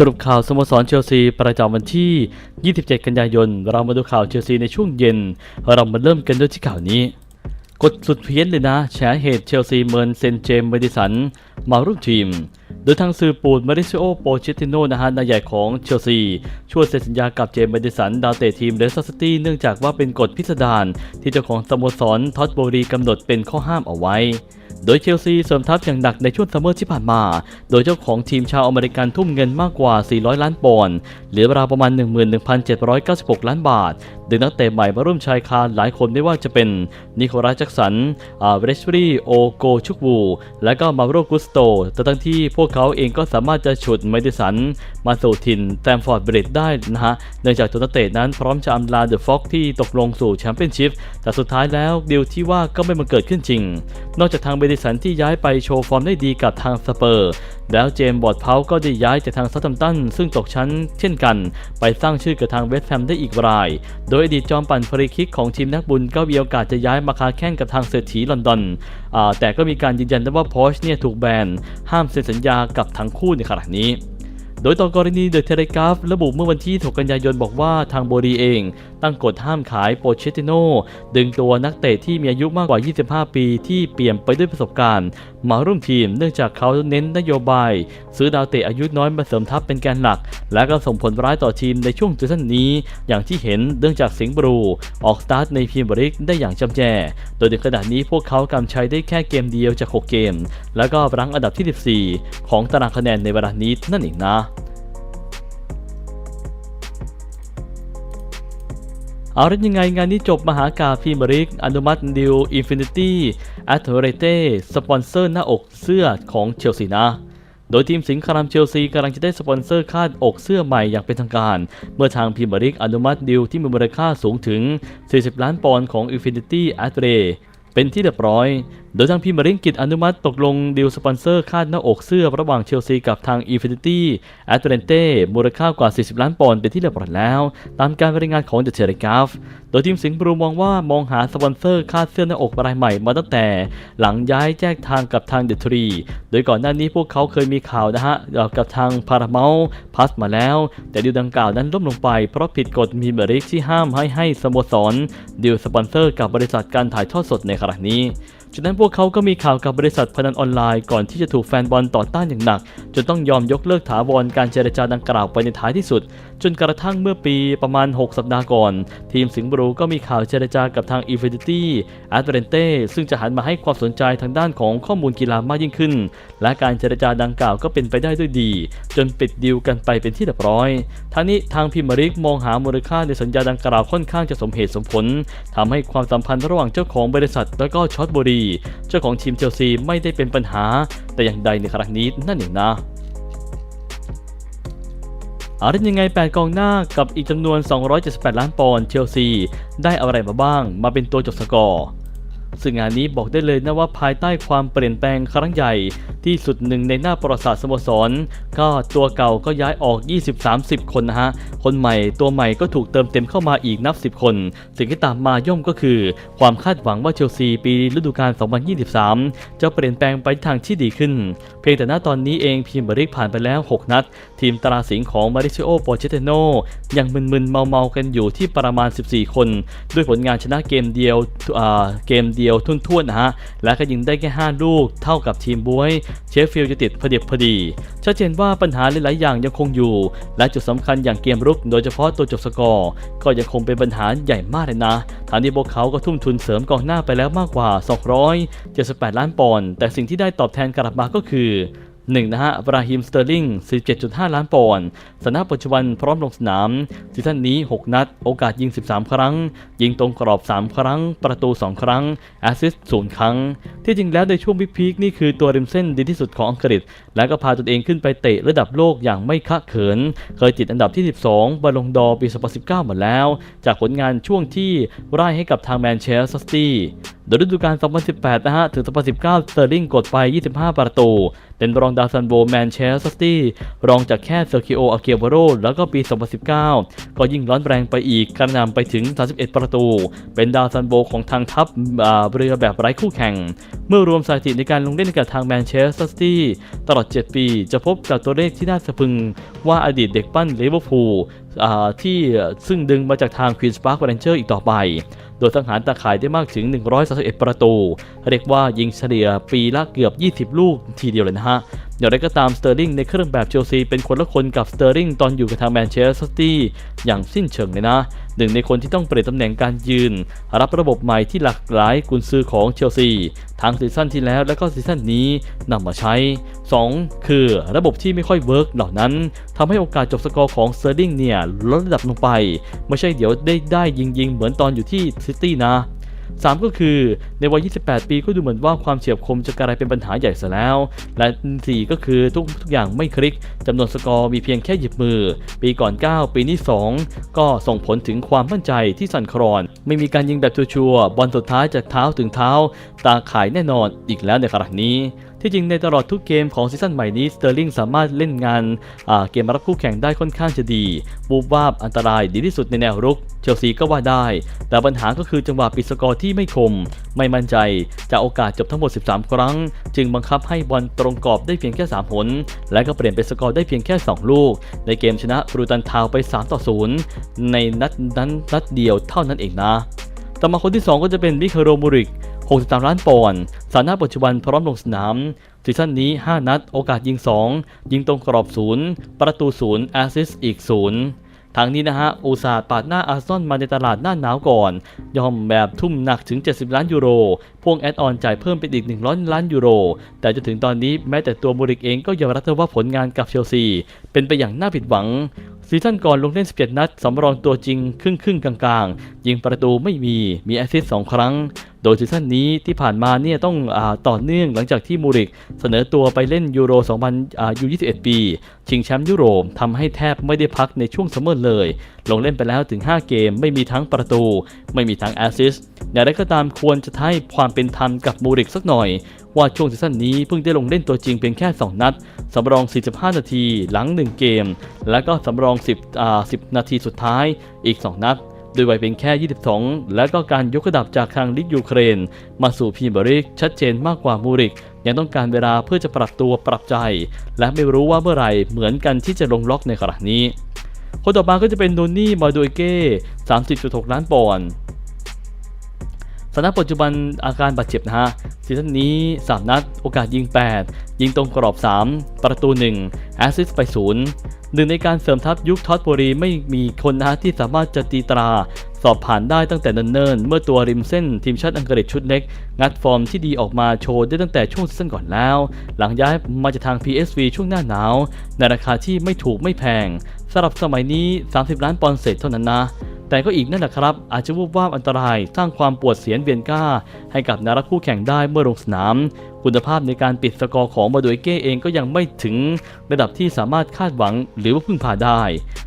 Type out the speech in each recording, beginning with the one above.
สรุปข่าวสโมสรเชลซีประจำวันที่ 27 กันยายน เรามาดูข่าวเชลซีในช่วงเย็น เรามาเริ่มกันด้วยที่ข่าวนี้ กดสุดเพี้ยนเลยนะแฉเหตุเชลซีเมินเซนเจมเมดิสัน มาร่วมทีม โดยทางสื่อปูดมาริซิโอโปเชติโนนะฮะนายใหญ่ของเชลซีช่วยเซ็นสัญญากับเจมส์เมดิสัน ดาวเตะทีมเรสเตอร์ซิตี้เนื่องจากว่าเป็นกฎพิสดารที่เจ้าของสโมสรท็อตโบรีกำหนดเป็นข้อห้ามเอาไว้ โดยเชลซีเสริมทัพอย่างหนักในช่วงซัมเมอร์ที่ผ่านมา โดยเจ้าของทีมชาวอเมริกันทุ่มเงินมากกว่า 400 ล้านปอนด์ หรือราวประมาณ 11,796 ล้านบาทดยนักเตะใหม่มาร่วมชายคาหลายคนไม่ว่าจะเป็นนิโคลัสแจ็กสันอาเวสบรีโอโกชุกวู และก็มาโรกุสโตแต่ทั้งที่พวกเขาเองก็สามารถจะฉุดเมดิสัน มาสู่ถิ่นแตมฟอร์ดบริดได้นะฮะเนื่องจากตัวนักเตะนั้นพร้อมจะอำลาเดอะฟ็อกที่ตกลงสู่แชมเปี้ยนชิพแต่สุดท้ายแล้วดีลที่ว่าก็ไม่มาเกิดขึ้นจริง นอกจากทางเมดิสันที่ย้ายไปโชว์ฟอร์มได้ดีกับทางสเปอร์ แล้วเจมส์บอดเพาก็ได้ย้ายจากทางซัตตัมตันซึ่งตกชั้นเช่นกัน ไปสร้างชื่อกับทางเวสต์แฮมได้อีกรายโดยอดีตจอมปั่นฟรีคิกของทีมนักบุญก็มีโอกาสจะย้ายมาค้าแข่งกับทางเศรษฐีลอนดอนแต่ก็มีการยืนยันว่าพอชเนี่ยถูกแบนห้ามเซ็นสัญญากับทั้งคู่ในขณะนี้โดยต่อกรณีเดอะเทเลกราฟระบุเมื่อวันที่ 6 กันยายนบอกว่าทางโบรีเอง ตั้งกฎห้ามขายโปเชติโนดึงตัวนักเตะที่มีอายุมากกว่า 25 ปีที่เปี่ยมไปด้วยประสบการณ์ มาร่วมทีมเนื่องจากเขาเน้นนโยบาย ซื้อดาวเตะอายุน้อยมาเสริมทัพเป็นแกนหลัก และก็ส่งผลร้ายต่อทีมในช่วงซีซั่นนี้ อย่างที่เห็นเนื่องจากสิงห์บรูออกสตาร์ทในพรีเมียร์ลีกได้อย่างจำแจโดยในขณะนี้พวกเขากำชัยได้แค่เกมเดียวจาก 6 เกม แล้วก็รั้งอันดับที่ 14 ของตารางคะแนนในเวลานี้นั่นเองนะ เอาละยังไงงานนี้จบมหากาพรีเมียร์ลีกอนุมัติดิวอินฟินิตี้แอตเทอร์เต้สปอนเซอร์หน้าอกเสื้อของเชลซีนะโดยทีมสิงห์คารามเชลซีกำลังจะได้สปอนเซอร์คาดอกเสื้อใหม่อย่างเป็นทางการ เมื่อทางพรีมียร์ลีกอนุมัติดิวที่มีมูลค่าสูงถึง 40 ล้านปอนด์ของ Infinity a t r e เป็นที่เรียบร้อย โดยทางพิมริงกิจอนุมัติตกลงดีลสปอนเซอร์คาดหน้าอกเสื้อระหว่างเชลซีกับทาง Infinity a t l a n t e มูลค่ากว่า 40 ล้านปอนด์เป็นที่เรียบร้อยแล้ว ตามการรายงานของ The Telegraph โดยทีมสิงห์บรูมองว่ามองหาสปอนเซอร์คาดเสื้อหน้าอกรายใหม่มาตั้งแต่ หลังย้ายแยกทางกับทางเดอะทรีโดยก่อนหน้านี้พวกเขาเคยมีข่าวนะฮะเอ่อกับทางพาราเมลพัสมาแล้ว แต่ดีลดังกล่าวนั้นล่มลงไปเพราะผิดกฎมีเบริกที่ห้ามให้ให้สโมสรดีลสปอนเซอร์กับบริษัทการถ่ายทอดสดในขณะนี้ จากนั้นพวกเขาก็มีข่าวกับบริษัทพนันออนไลน์ก่อนที่จะถูกแฟนบอลต่อต้านอย่างหนัก จนต้องยอมยกเลิกถาวรการเจรจาดังกล่าวไปในท้ายที่สุด จนกระทั่งเมื่อปีประมาณ 6 สัปดาห์ก่อน ทีมสิงห์บรูก็มีข่าวเจรจากับทาง Infinity a t l a n t e ซึ่งจะหันมาให้ความสนใจทางด้านของข้อมูลกีฬามากยิ่งขึ้น และการเจรจาดังกล่าวก็เป็นไปได้ด้วยดี จนปิดดีลกันไปเป็นที่เรียบร้อยทั้งนี้ทางพิมริกมองหามูลค่าในสัญญาดังกล่าวค่อนข้างจะสมเหตุสมผลทำให้ความสัมพันธ์ระหว่างเจ้าของบริษัทและก็ช็อตบุรีเจ้าของทีมเชลซีไม่ได้เป็นปัญหา แต่อย่างใดในครั้งนี้นั่นเองนะอาไรยังไง 8 กองหน้ากับอีกจำนวน 278 ล้านปอนด์เชลซี ได้อะไรมาบ้างมาเป็นตัวจบสกอร์ ซึ่งงานนี้บอกได้เลยนะว่าภายใต้ความเปลี่ยนแปลงครั้งใหญ่ ที่สุดหนึ่งในหน้าประวัติศาสตร์สโมสร ก็ตัวเก่าก็ย้ายออก 20-30 คนนะฮะ คนใหม่ตัวใหม่ก็ถูกเติมเต็มเข้ามาอีกนับ 10 คน สิ่งที่ตามมาย่อมก็คือ ความคาดหวังว่าเชลซีปีฤดูกาล 2023 จะเปลี่ยนแปลงไปทางที่ดีขึ้น เพียงแต่ณตอนนี้เองพรีเมียร์ลีกผ่านไปแล้ว 6 นัดทีมตราสิงของมาริซิโอโปเชเตโนยังมึนๆเมาๆกันอยู่ที่ประมาณ 14 คน ด้วยผลงานชนะเกมเดียวเกมเดียวทุ่นๆนะฮะ และก็ยิงได้แค่ 5 ลูกเท่ากับทีมบวยเชฟฟิลด์ยูไนเต็ดพอดีพอดี ชัดเจนว่าปัญหาหลายๆอย่างยังคงอยู่ และจุดสำคัญอย่างเกมรุก โดยเฉพาะตัวจบสกอร์ ก็ยังคงเป็นปัญหาใหญ่มากเลยนะทางที่พวกเขาก็ทุ่มทุนเสริมกองหน้าไปแล้วมากกว่า 278 ล้านปอนด์แต่สิ่งที่ได้ตอบแทนกลับมาก็คือ 1 นะฮะบราฮิมสเตอร์ลิง 17.5 ล้านปอนด์สถานะปัจจุบันพร้อมลงสนามซีซั่นนี้ 6 นัด โอกาสยิง 13 ครั้ง ยิงตรงกรอบ 3 ครั้ง ประตู 2 ครั้งแอสซิสต์0ครั้ง ที่จริงแล้วในช่วงพีคนี่คือตัวริมเส้นดีที่สุดของอังกฤษ และก็พาตนเองขึ้นไปเตะระดับโลกอย่างไม่คะเขิน เคยติดอันดับที่ 12 บอลลงดอร์ปี 2019หมดแล้ว จากผลงานช่วงที่ไล่ให้กับทางแมนเชสเตอร์ซิตี้โดยฤดูกาล 2018 นะฮะ ถึง 2019 สเตอร์ลิงกดไป 25 ประตู เป็นรองดาวซันโบแมนเชสเตอร์ซิตี้รองจากแค่เซอร์คิโอ อาเกียวโร แล้วก็ปี 2019 ก็ยิ่งร้อนแรงไปอีกกระนำไปถึง 31 ประตู เป็นดาวซันโบของทางทัพเรือแบบไร้คู่แข่ง เมื่อรวมสถิติในการลงเล่นกับทางแมนเชสเตอร์ซิตี้ตลอด7 ปี จะพบกับตัวเลขที่น่าสะพึงว่าอดีตเด็กปั้นเลเวอร์พูลที่ซึ่งดึงมาจากทางควีนส์พาร์คแรนเจอร์อีกต่อไป โดยสังหารตาข่ายได้มากถึง 131 ประตู เรียกว่ายิงเฉลี่ยปีละเกือบ 20 ลูกทีเดียวเลยนะฮะ อย่างไรก็ตามสเตอร์ลิงในเครื่องแบบเชลซีเป็นคนละคนกับสเตอร์ลิงตอนอยู่กับทางแมนเชสเตอร์ซิตี้อย่างสิ้นเชิงเลยนะ หนึ่งในคนที่ต้องเปลี่ยนตำแหน่งการยืน รับระบบใหม่ที่หลากหลายกุนซือของเชลซีทั้งซีซั่นที่แล้วและก็ซีซั่นนี้นำมาใช้ 2. คือระบบที่ไม่ค่อยเวิร์กเหล่านั้นทำให้โอกาสจบสกอร์ของสเตอร์ลิงเนี่ยลดระดับลงไป ไม่ใช่เดี๋ยวได้ได้ยิงยิงเหมือนตอนอยู่ที่ซิตี้นะ 3 ก็คือในวัย 28 ปีก็ดูเหมือนว่าความเฉียบคมจะกลายเป็นปัญหาใหญ่ซะแล้ว และ 4 ก็คือทุกทุกอย่างไม่คลิกจำนวนสกอร์มีเพียงแค่หยิบมือ ปีก่อน 9 ปีนี้ 2 ก็ส่งผลถึงความมั่นใจที่สั่นคลอน ไม่มีการยิงแบบชัวร์บอลสุดท้ายจากเท้าถึงเท้า ตาขายแน่นอนอีกแล้วในครั้งนี้ที่จริงในตลอดทุกเกมของซีซั่นใหม่นี้สเตอร์ลิงสามารถเล่นงานเกมรับคู่แข่งได้ค่อนข้างจะดีบูบวาบอันตรายดีที่สุดในแนวรุกเชลซีก็ว่าได้ แต่ปัญหาก็คือจังหวะปิดสกอร์ที่ไม่คม ไม่มั่นใจจากโอกาสจบทั้งหมด 13 ครั้ง จึงบังคับให้บอลตรงกรอบได้เพียงแค่ 3 หน และก็เปลี่ยนเป็นสกอร์ได้เพียงแค่ 2 ลูก ในเกมชนะบรูตันทาวไป3ต่อ0ในนัดนั้นนัดเดียวเท่านั้นเองนะต่อมาคนที่ 2 ก็จะเป็นมิคาโรมูริก 63 ล้านปอนด์สถานะปัจจุบันพร้อมลงสนาม ซีซั่นนี้ 5 นัด โอกาสยิง 2 ยิงตรงกรอบ 0 ประตู 0 แอสซิสอีก 0 ทางนี้นะฮะอุตสาห์ปาดหน้าอาร์ซอลมาในตลาดหน้าหนาวก่อน ยอมแบบทุ่มหนักถึง 70 ล้านยูโร พ่วงแอดออนจ่ายเพิ่มเป็นอีก 100 ล้านยูโร แต่จนถึงตอนนี้แม้แต่ตัวมูริกเองก็ยอมรับว่าผลงานกับเชลซี เป็นไปอย่างน่าผิดหวัง ซีซั่นก่อนลงเล่น 17 นัด สำรองตัวจริงครึ่งครึ่งกลางๆ ยิงประตูไม่มี มีแอสซิสต์2ครั้ง โดยซีซั่นนี้ที่ผ่านมาเนี่ยต้องอต่อเนื่องหลังจากที่มูริก เสนอตัวไปเล่นยูโร 2000อายุ21 ปี ชิงแชมป์ยุโรปทำให้แทบไม่ได้พักในช่วงซัมเมอร์เลย ลงเล่นไปแล้วถึง 5 เกมไม่มีทั้งประตู ไม่มีทั้งแอสซิสต์อย่างไรก็ตามควรจะให้ความเป็นธรรมกับมูริกสักหน่อย ว่าช่วงซีซั่นนี้เพิ่งได้ลงเล่นตัวจริงเพียงแค่ 2 นัด สำรอง 45 นาทีหลัง 1 เกม แล้วก็สำรอง 10อ่า10 นาทีสุดท้ายอีก 2 นัดโดยวัยเพียงแค่ 22 และก็การยกระดับจากทางลิกยูเครน มาสู่พีเมียร์ลีกชัดเจนมากกว่ามูริก ยังต้องการเวลาเพื่อจะปรับตัวปรับใจ และไม่รู้ว่าเมื่อไหร่เหมือนกันที่จะลงล็อกในขณะนี้ คนต่อมาก็จะเป็นโนนี่มาโดยเก้ 30.6 ล้านปอนด์ สถานะปัจจุบันอาการบาดเจ็บนะฮะซีซั่นนี้ 3 นัด โอกาสยิง 8 ยิงตรงกรอบ 3 ประตู 1 แอสซิสต์ไป 0 หนึ่งในการเสริมทัพยุคท็อตบุรีไม่มีคนนะฮะที่สามารถจะตีตรา สอบผ่านได้ตั้งแต่เนิ่นๆ เมื่อตัวริมเส้นทีมชาติอังกฤษชุดเล็ก งัดฟอร์มที่ดีออกมาโชว์ได้ตั้งแต่ช่วงซีซั่นก่อนแล้ว หลังย้ายมาจากทาง PSV ช่วงหน้าหนาว ในราคาที่ไม่ถูกไม่แพงสำหรับสมัยนี้ 30 ล้านปอนด์เศษเท่านั้นนะ แต่ก็อีกนั่นแหละครับ อาจจะวูบวาบอันตราย สร้างความปวดเสียนเวียนก้า ให้กับนักคู่แข่งได้เมื่อลงสนาม คุณภาพในการปิดสกอร์ของมาโดยเก้เองก็ยังไม่ถึง ระดับที่สามารถคาดหวังหรือว่าพึ่งพาได้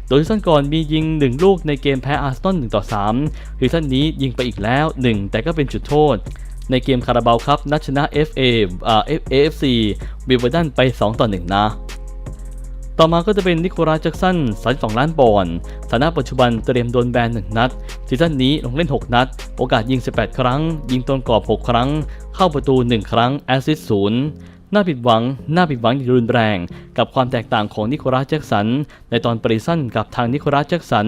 โดยซีซั่นก่อนมียิง 1 ลูกในเกมแพ้อาร์เซนอล1ต่อ3ซีซั่นนี้ยิงไปอีกแล้ว 1 แต่ก็เป็นจุดโทษในเกมคาราบาวครับนัดชนะ FA อ่า AFC วิลเวอร์ดันไป 2 ต่อ 1 นะ ต่อมาก็จะเป็นนิโคลัสแจ็กสัน32ล้านปอนด์ฐานะปัจจุบันเตรียมโดนแบน 1 นัด ซีซั่นนี้ลงเล่น 6 นัด โอกาสยิง 18 ครั้ง ยิงตรงกรอบ 6 ครั้ง เข้าประตู 1 ครั้ง แอสซิสต์ศูนย์น่าผิดหวัง น่าผิดหวังอย่างรุนแรง กับความแตกต่างของนิโคลัสแจ็กสัน ในตอนปริซันกับทางนิโคลัสแจ็กสัน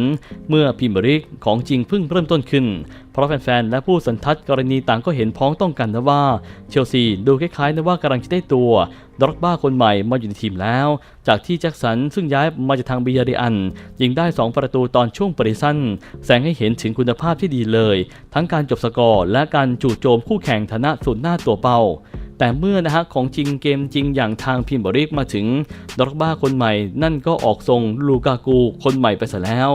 เมื่อพรีเมียร์ลีกของจริงเพิ่งเริ่มต้นขึ้นเพราะแฟนๆ และผู้สันทัดกรณีต่างก็เห็นพ้องต้องกันนะว่า เชลซีดูคล้ายๆนะว่ากำลังจะได้ตัวดร็อกบ้าคนใหม่มาอยู่ในทีมแล้ว จากที่แจ็คสันซึ่งย้ายมาจากทางบิยาริอัน ยิงได้ 2 ประตูตอนช่วงปริซันแสงให้เห็นถึงคุณภาพที่ดีเลย ทั้งการจบสกอร์และการจู่โจมคู่แข่งฐานะสุดหน้าตัวเป้าแต่เมื่อนะฮะของจริงเกมจริงอย่างทางพิมบริกมาถึงดร็อกบ้าคนใหม่ นั่นก็ออกทรงลูกากูคนใหม่ไปซะแล้ว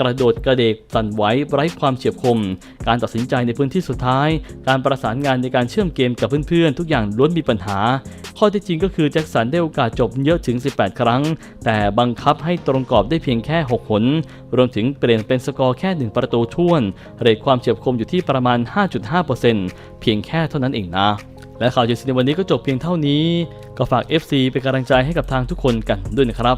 กระโดดกระเดกสั่นไหวไร้ความเฉียบคม การตัดสินใจในพื้นที่สุดท้าย การประสานงานในการเชื่อมเกมกับเพื่อนๆ ทุกอย่างล้วนมีปัญหา ข้อท็จจริงก็คือแจ็คสันได้โอกาสจบเยอะถึง 18 ครั้ง แต่บังคับให้ตรงกรอบได้เพียงแค่ 6 หน รวมถึงเปลี่ยนเป็นสกอร์แค่ 1 ประตูท่วน เรทความเฉียบคมอยู่ที่ประมาณ 5.5%เพียงแค่เท่านั้นเองนะและข่าวเจอซีในวันนี้ก็จบเพียงเท่านี้ ก็ฝาก FC เป็นกำลังใจให้กับทางทุกคนกันด้วยนะครับ